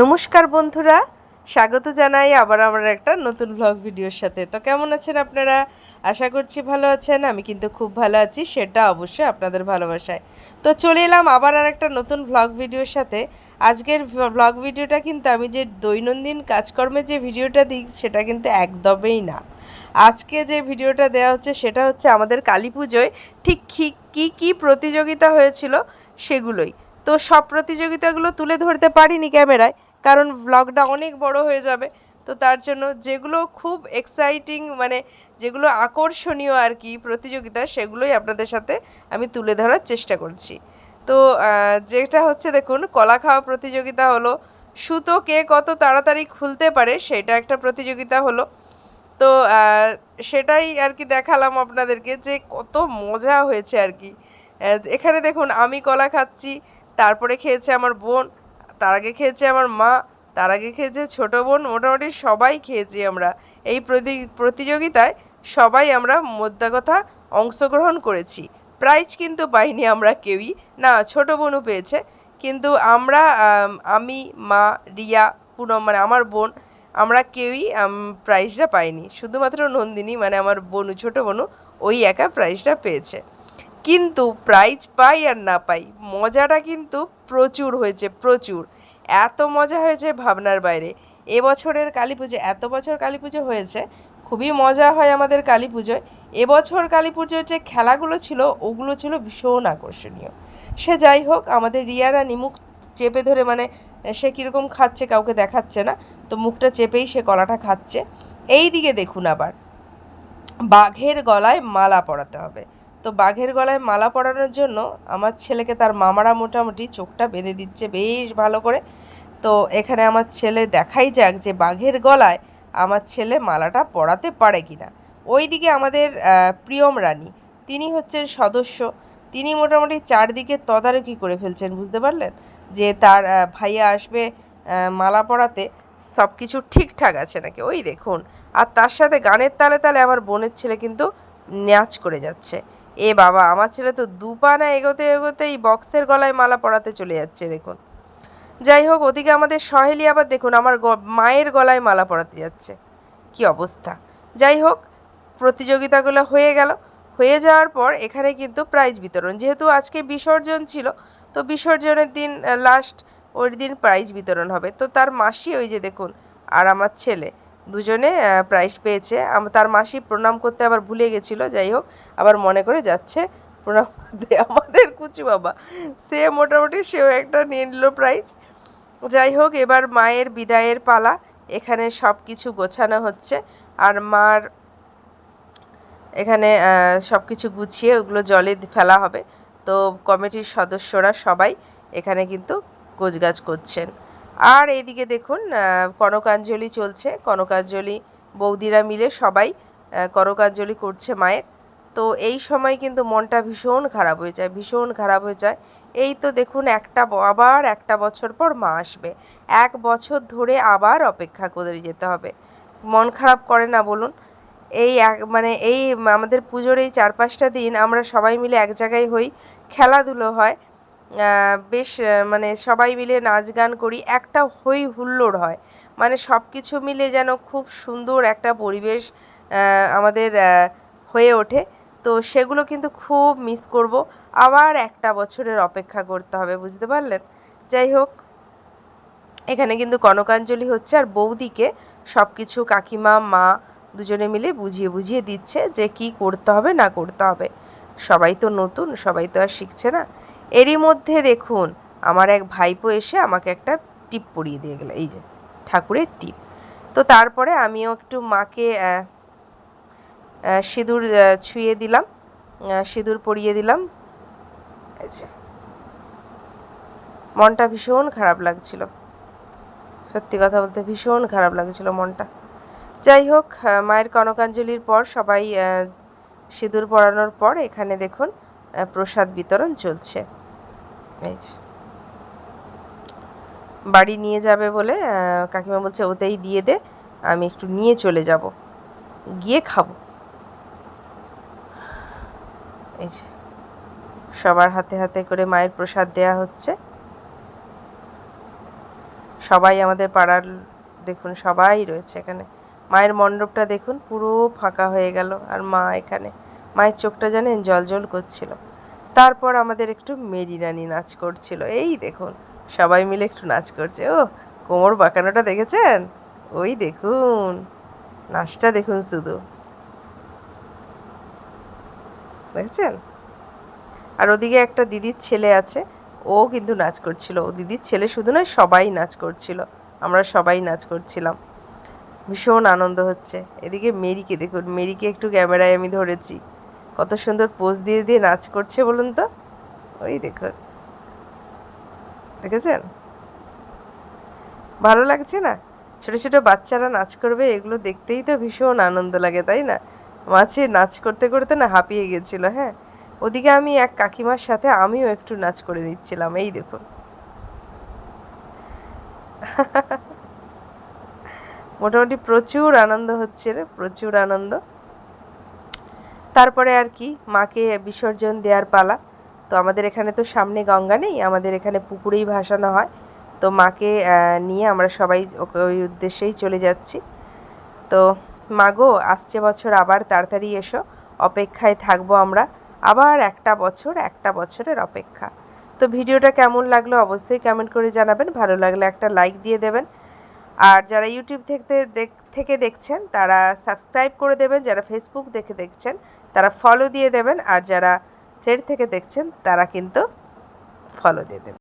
নমস্কার বন্ধুরা, স্বাগত জানাই আবার আমার একটা নতুন ভ্লগ ভিডিওর সাথে। তো কেমন আছেন আপনারা? আশা করছি ভালো আছেন, আমি কিন্তু খুব ভালো আছি, সেটা অবশ্যই আপনাদের ভালোবাসায়। তো চলে এলাম আবার আর একটা নতুন ভ্লগ ভিডিওর সাথে। আজকের ভ্লগ ভিডিওটা কিন্তু আমি যে দৈনন্দিন কাজকর্মে যে ভিডিওটা দিই, সেটা কিন্তু একদমই না। আজকে যে ভিডিওটা দেওয়া হচ্ছে, সেটা হচ্ছে আমাদের কালী পুজোয় ঠিক কী কী কী প্রতিযোগিতা হয়েছিল সেগুলোই। তো সব প্রতিযোগিতাগুলো তুলে ধরতে পারিনি ক্যামেরায় কারণ ব্লগটা অনেক বড় হয়ে যাবে। তো তার জন্য যেগুলো খুব এক্সাইটিং মানে যেগুলো আকর্ষণীয় আর কি প্রতিযোগিতা, সেগুলোই আপনাদের সাথে আমি তুলে ধরার চেষ্টা করছি। তো যেটা হচ্ছে দেখুন, কলা খাওয়া প্রতিযোগিতা হলো। সুতো কে কত তাড়াতাড়ি খুলতে পারে, সেটা একটা প্রতিযোগিতা হলো। তো সেটাই আর কি দেখালাম আপনাদেরকে যে কত মজা হয়েছে আর কি। এখানে দেখুন, আমি কলা খাচ্ছি, তারপরে খেয়েছে আমার বোন। তার আগে খেয়েছে আমার মা, তার আগে খেয়েছে ছোটো বোন, মোটামুটি সবাই খেয়েছি আমরা। এই প্রতি- প্রতিযোগিতায় সবাই আমরা মোদ্দা কথা অংশগ্রহণ করেছি। প্রাইজ কিন্তু পাইনি আমরা কেউই। না, ছোট বোনও পেয়েছে। কিন্তু আমরা, আমি মা, রিয়া, পুনম মানে আমার বোন, আমরা কেউই প্রাইজটা পাইনি। শুধুমাত্র নন্দিনী মানে আমার বোনু, ছোট বোনু, ওই একা প্রাইজটা পেয়েছে। কিন্তু প্রাইজ পাই আর না পাই, মজাটা কিন্তু প্রচুর হয়েছে, প্রচুর। এত মজা হয়েছে ভাবনার বাইরে। এবছরের কালী পুজো, এত বছর কালী পুজো হয়েছে, খুবই মজা হয় আমাদের কালী পুজোয়। এবছর কালী পুজোর যে খেলাগুলো ছিল, ওগুলো ছিল ভীষণ আকর্ষণীয়। সে যাই হোক, আমাদের রিয়ারা নিমুখ চেপে ধরে মানে সে কীরকম খাচ্ছে কাউকে দেখাচ্ছে না, তো মুখটা চেপেই সে কলাটা খাচ্ছে। এই দিকে দেখুন আবার, বাঘের গলায় মালা পরাতে হবে। তো বাঘের গলায় মালা পরানোর জন্য আমার ছেলেকে তার মামারা মোটামুটি চোখটা বেঁধে দিচ্ছে বেশ ভালো করে। তো এখানে আমার ছেলে দেখাই যাক যে বাঘের গলায় আমার ছেলে মালাটা পরাতে পারে কিনা। ওইদিকে আমাদের প্রিয়ম রানী, তিনি হচ্ছেন সদস্য। তিনি মোটামুটি চারদিকে তদারকি করে ফেলছেন, বুঝতে পারলেন? যে তার ভাইয়া আসবে মালা পরাতে সব কিছু ঠিকঠাক আছে নাকি? ওই দেখুন। আর তার সাথে গানের তালে তালে আমার বোনের ছেলে কিন্তু নাচ করে যাচ্ছে। এ বাবা, আমার ছেলে তো দুপা না এগোতে এগোতেই বক্সের গলায় মালা পরাতে চলে যাচ্ছে, দেখুন। যাই হোক, ওদিকে আমাদের সহেলি আবার দেখুন, আমার মায়ের গলায় মালা পরাতে যাচ্ছে। কি অবস্থা? যাই হোক, প্রতিযোগিতাগুলো হয়ে গেল। হয়ে যাওয়ার পর এখানে কিন্তু প্রাইজ বিতরণ। যেহেতু আজকে বিসর্জন ছিল, তো বিসর্জনের দিন লাস্ট ওই দিন প্রাইজ বিতরণ হবে। তো তার মাসি ওই যে দেখুন, আর আমার ছেলে দুজনে প্রাইজ পেয়েছে। তার মাসি প্রণাম করতে আবার ভুলে গেছিল, যাই হোক, আবার মনে করে যাচ্ছে, প্রণাম করতে আমাদের কুচু বাবা। সে মোটামুটি সেও একটা নিয়ে নিল প্রাইজ যাই হোক, এবার মায়ের বিদায়ের পালা। এখানে সব কিছু গোছানো হচ্ছে। আর মার এখানে সব কিছু গুছিয়ে ওগুলো জলে ফেলা হবে। তো কমিটির সদস্যরা সবাই এখানে কিন্তু গোছগাছ করছেন। আর এইদিকে দেখুন কনকাঞ্জলি চলছে। কনকাঞ্জলি বৌদিরা মিলে সবাই কনকাঞ্জলি করছে মায়ের। তো এই সময় কিন্তু মনটা ভীষণ খারাপ হয়ে যায়, ভীষণ খারাপ হয়ে যায়। এই তো দেখুন, একটা আবার একটা বছর পর মা আসবে। এক বছর ধরে আবার অপেক্ষা করে যেতে হবে। মন খারাপ করে না বলুন। এই এক মানে এই আমাদের পুজোর এই চার পাঁচটা দিন আমরা সবাই মিলে এক জায়গায় হই, খেলাধুলো হয় বেশ মানে সবাই মিলে নাচ গান করি, একটা হই হুল্লোড় হয়। মানে সব কিছু মিলে যেন খুব সুন্দর একটা পরিবেশ আমাদের হয়ে ওঠে। তো সেগুলো কিন্তু খুব মিস করব। আবার একটা বছরের অপেক্ষা করতে হবে, বুঝতে পারলেন? যাই হোক, এখানে কিন্তু কনকাঞ্জলি হচ্ছে আর বৌদিকে সব কিছু কাকিমা, মা দুজনে মিলে বুঝিয়ে বুঝিয়ে দিচ্ছে যে কি করতে হবে, না করতে হবে। সবাই তো নতুন, সবাই তো আর শিখছে না। এরই মধ্যে দেখুন, আমার এক ভাইপো এসে আমাকে একটা টিপ পরিয়ে দিয়ে গেল। এই যে, ঠাকুরের টিপ। তো তারপরে আমিও একটু মাকে সিঁদুর ছুঁয়ে দিলাম সিঁদুর পরিয়ে দিলাম। মনটা ভীষণ খারাপ লাগছিল। সত্যি কথা বলতে ভীষণ খারাপ লাগছিল মনটা। যাই হোক মায়ের কনকাঞ্জলির পর সবাই সিঁদুর পরানোর পর এখানে দেখুন প্রসাদ বিতরণ চলছে। এই। বাড়ি নিয়ে যাবে বলে কাকিমা বলছে, ওতেই দিয়ে দে, আমি একটু নিয়ে চলে যাব। গিয়ে খাব। এই যে। সবার হাতে হাতে করে মায়ের প্রসাদ দেয়া হচ্ছে। সবাই আমাদের পাড়ার, দেখুন, সবাই রয়েছে এখানে। মায়ের মণ্ডপটা দেখুন, পুরো ফাঁকা হয়ে গেল, আর মা এখানে। মায়ের চোখটা জানেন জল জল করছিল। তারপর আমাদের একটু মেরি রানী নাচ করছিল। এই দেখুন, সবাই মিলে একটু নাচ করছে। ও, কোমর বাঁকানোটা দেখেছেন? ওই দেখুন, নাচটা দেখুন শুধু। দেখেছেন? আর ওদিকে একটা দিদির ছেলে আছে, ও কিন্তু নাচ করছিল। ও দিদির ছেলে শুধু নয়, সবাই নাচ করছিল। আমরা সবাই নাচ করছিলাম। ভীষণ আনন্দ হচ্ছে। এদিকে মেরিকে দেখুন, মেরিকে একটু ক্যামেরায় আমি ধরেছি। কত সুন্দর পোজ দিয়ে দিয়ে নাচ করছে বলুন তো। ওই দেখুন। দেখেছেন? ভালো লাগছে না? ছোট ছোট বাচ্চারা নাচ করবে, এগুলো দেখতেই তো ভীষণ আনন্দ লাগে, তাই না? মাঝে নাচ করতে করতে না হাঁপিয়ে গেছিল হ্যাঁ? ওদিকে আমি এক কাকিমার সাথে আমিও একটু নাচ করে নিচ্ছিলাম, এই দেখুন। মোটামুটি প্রচুর আনন্দ হচ্ছে রে, প্রচুর আনন্দ। তারপরে আর কি মাকে বিসর্জন দেওয়ার পালা। তো আমাদের এখানে তো সামনে গঙ্গা নেই, আমাদের এখানে পুকুরেই ভাসানো হয়। তো মাকে নিয়ে আমরা সবাই ওকে ওই উদ্দেশ্যেই চলে যাচ্ছি। তো মাগো আসছে বছর, আবার তাড়াতাড়ি এসো। অপেক্ষায় থাকব আমরা আবার একটা বছর, একটা বছরের অপেক্ষা। তো ভিডিওটা কেমন লাগল অবশ্যই কমেন্ট করে জানাবেন। ভালো লাগলে একটা লাইক দিয়ে দেবেন। আর যারা ইউটিউব থেকে থেকে দেখছেন, তারা সাবস্ক্রাইব করে দেবেন। যারা ফেসবুক দেখে দেখছেন তারা ফলো দিয়ে দেবেন আর যারা থ্রেড থেকে দেখছেন তারা কিন্তু ফলো দিয়ে দেবেন।